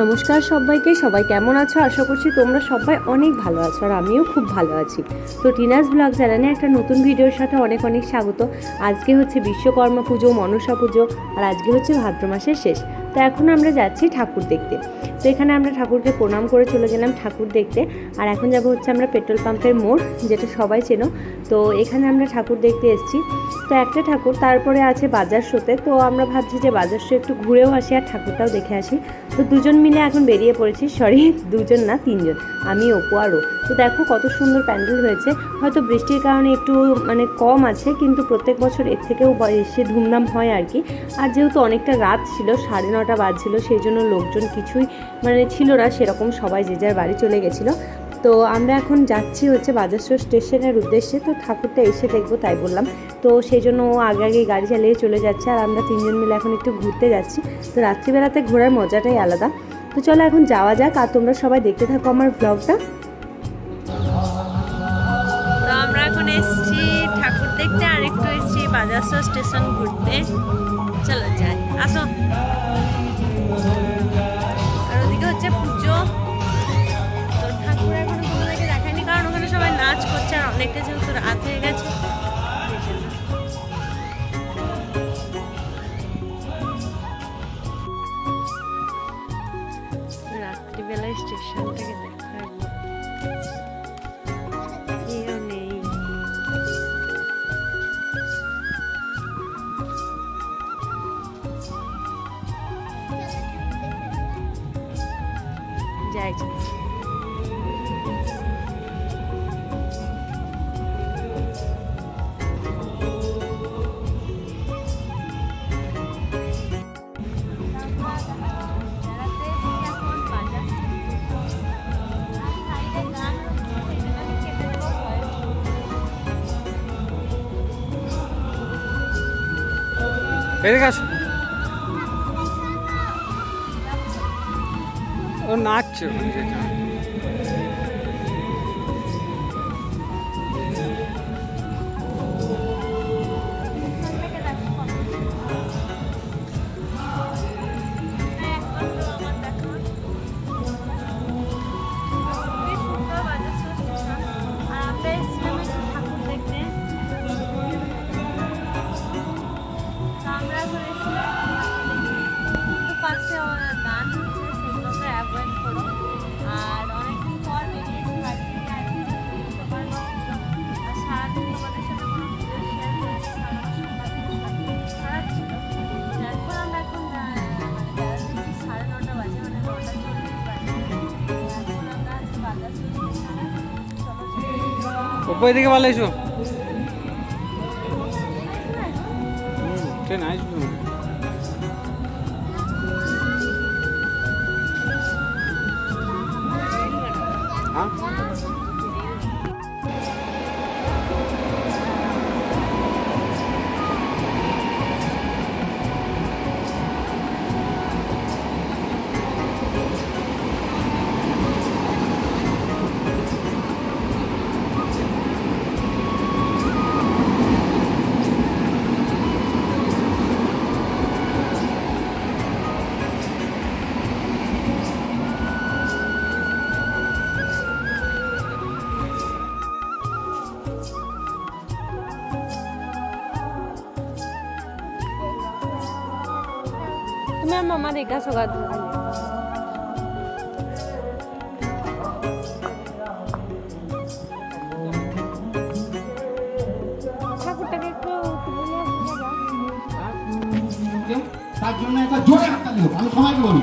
নমস্কার সবাইকে, সবাই কেমন আছো? আশা করছি তোমরা সবাই অনেক ভালো আছো আর আমিও খুব ভালো আছি। তো টিনাস ব্লগ চ্যানেলে একটা নতুন ভিডিওর সাথে অনেক অনেক স্বাগত। আজকে হচ্ছে বিশ্বকর্মা পুজো, মনসা পুজো আর আজকে হচ্ছে ভাদ্র মাসের শেষ। তো এখন আমরা যাচ্ছি ঠাকুর দেখতে। তো এখানে আমরা ঠাকুরকে প্রণাম করে চলে গেলাম ঠাকুর দেখতে। আর এখন যাব হচ্ছে আমরা পেট্রোল পাম্পের মোড়, যেটা সবাই চেনো। তো এখানে আমরা ঠাকুর দেখতে এসেছি। তো একটা ঠাকুর, তারপরে আছে বাজার শোতে তো আমরা ভাবছি যে বাজার শো একটু ঘুরেও আসি আর ঠাকুরটাও দেখে আসি। তো দুজন মিলে এখন বেরিয়ে পড়েছি, সরি, দুজন না, তিনজন। আমি ওপো আর ও। তো দেখো কত সুন্দর প্যান্ডেল হয়েছে। হয়তো বৃষ্টির কারণে একটু মানে কম আছে, কিন্তু প্রত্যেক বছর এর থেকেও বেশি ধুমধাম হয় আর কি। আর যেহেতু অনেকটা রাত ছিল, সাড়ে নটা বাজছিল, সেই জন্য লোকজন কিছুই মানে ছিল না সেরকম সবাই যে যার বাড়ি চলে গেছিল। তো আমরা এখন যাচ্ছি হচ্ছে বাজারশো স্টেশনের উদ্দেশ্যে। তো ঠাকুরটা এসে দেখব তাই বললাম। তো সেই জন্য ও আগে আগে গাড়ি চালিয়ে চলে যাচ্ছে আর আমরা তিনজন মিলে এখন একটু ঘুরতে যাচ্ছি। তো রাত্রিবেলাতে ঘোরার মজাটাই আলাদা। তো চলো এখন যাওয়া যাক আর তোমরা সবাই দেখতে থাকো আমার ব্লগটা তো আমরা এখন এসেছি ঠাকুর দেখতে আর একটু এসেছি স্টেশন ঘুরতে। চলো যাই। আসো। হচ্ছে পুজো তো ঠাকুর এখন তোমাদেরকে দেখায়নি, কারণ ওখানে সবাই নাচ করছে আর অনেকটা যেহেতু রাত হয়ে গেছে। যাই যাই। এদিকে নাচছে ওপর দিকে ভালো এসো ট্রেন আসবে হ্যাঁ? তুলে নিয়ে আসতে হবে। তার জন্য একটা জোরে হাততালি হোক আমি সবাইকে বলি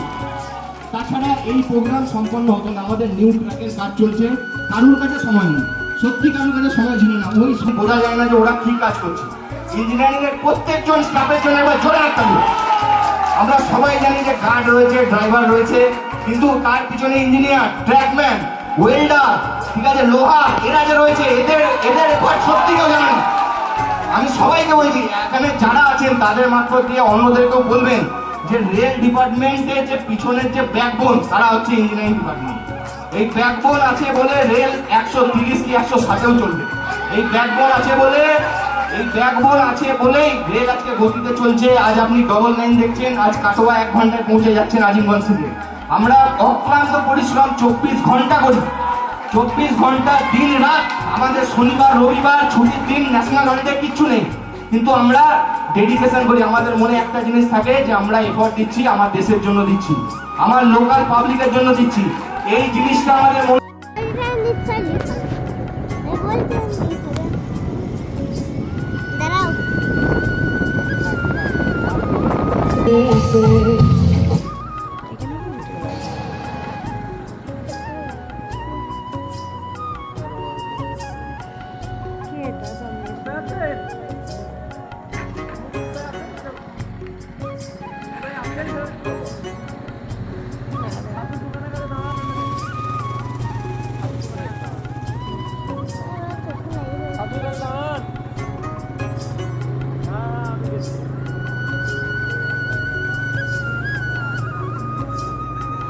তাছাড়া এই প্রোগ্রাম সম্পন্ন হতো না। আমাদের নিউ ট্র্যাকের কাজ চলছে। কারোর কাছে সময় নেই। সত্যি কারোর কাছে সময় ছিল না। ওই বোঝা যায় না যে ওরা কি কাজ করছে। ইঞ্জিনিয়ারিং এর প্রত্যেকজন স্টাফের জন্য একবার জোরে হাততালি হোক আমরা সবাই জানি যে গার্ড রয়েছে, ড্রাইভার রয়েছে, কিন্তু তার পিছনে ইঞ্জিনিয়ার, ট্র্যাকম্যান, ওয়েল্ডার, ঠিক আছে লোহা এরা যে রয়েছে, এদের এদের এফার্ট সত্যি কেউ জানে না। আমি সবাইকে বলছি, এখানে যারা আছেন, তাদের মাত্র দিয়ে অন্যদেরকেও বলবেন যে রেল ডিপার্টমেন্টের যে পিছনের যে ব্যাকবোন তারা হচ্ছে ইঞ্জিনিয়ারিং ডিপার্টমেন্ট এই ব্যাকবোন আছে বলে রেল একশো তিরিশ কি একশো ষাটেও চলবে। এই ব্যাকবোন আছে বলে এই ব্যাকবোন আছে বলেই রেল আজকে গতিতে চলছে। আজ আপনি ডবল লাইন দেখছেন, আজ কাটোয়া এক ঘন্টায় পৌঁছে যাচ্ছেন আজিমগঞ্জ থেকে। আমরা অক্লান্ত পরিশ্রম, চব্বিশ ঘণ্টা করি। চব্বিশ ঘণ্টা দিন রাত, আমাদের শনিবার, রবিবার, ছুটির দিন ন্যাশনাল হলিডে কিচ্ছু নেই। কিন্তু আমরা ডেডিকেশন করি। আমাদের মনে একটা জিনিস থাকে যে আমরা এফর্ট দিচ্ছি, আমার দেশের জন্য দিচ্ছি। আমার লোকাল পাবলিকের জন্য দিচ্ছি। এই জিনিসটা আমাদের মনে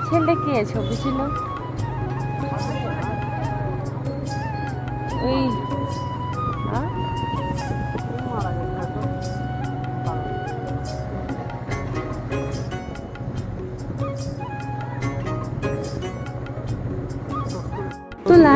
ছেলে কে ছবি ছিল ওই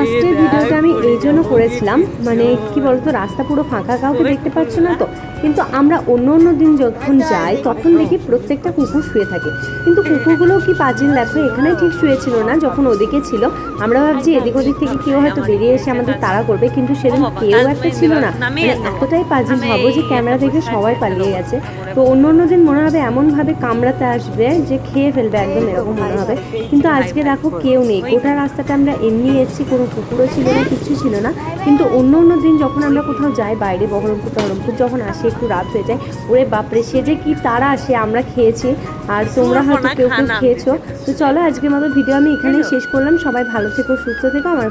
লাস্টের ভিডিওটা আমি এই জন্য করেছিলাম। মানে কি বলতো রাস্তা পুরো ফাঁকা কাউকে দেখতে পাচ্ছ না তো? কিন্তু আমরা অন্য অন্য দিন যখন যাই তখন দেখি প্রত্যেকটা কুকুর শুয়ে থাকে। কিন্তু কুকুরগুলো কি পাজিল? দেখো এখানে ঠিক শুয়েছিল না যখন ওদিকে ছিল। আমরা ভাবছি এদিক ওদিক থেকে কেউ হয়তো বেরিয়ে এসে আমাদের তাড়া করবে কিন্তু সেদিন কেউ একটা ছিল না। মানে এতটাই পাজিল ভাবো যে ক্যামেরা দেখে সবাই পালিয়ে গেছে। তো অন্য অন্য দিন মনে হবে এমনভাবে কামড়াতে আসবে যে খেয়ে ফেলবে একদম এরকম মনে হবে। কিন্তু আজকে দেখো কেউ নেই। গোটা রাস্তাটা আমরা এমনি এসেছি কোনো কুকুরও ছিল না কিছু ছিল না। কিন্তু অন্য অন্য দিন যখন আমরা কোথাও যাই বাইরে বহরমপুর টহরমপুর যখন আসি একটু রাত হয়ে যায় ওরে বাপরে সে যে কি তারা আসে আমরা খেয়েছি। আর তোমরা হয়তো কেউ কেউ খেয়েছো। তো চলো আজকের মতো ভিডিও আমি এখানেই শেষ করলাম। সবাই ভালো থেকো সুস্থ থেকো আমার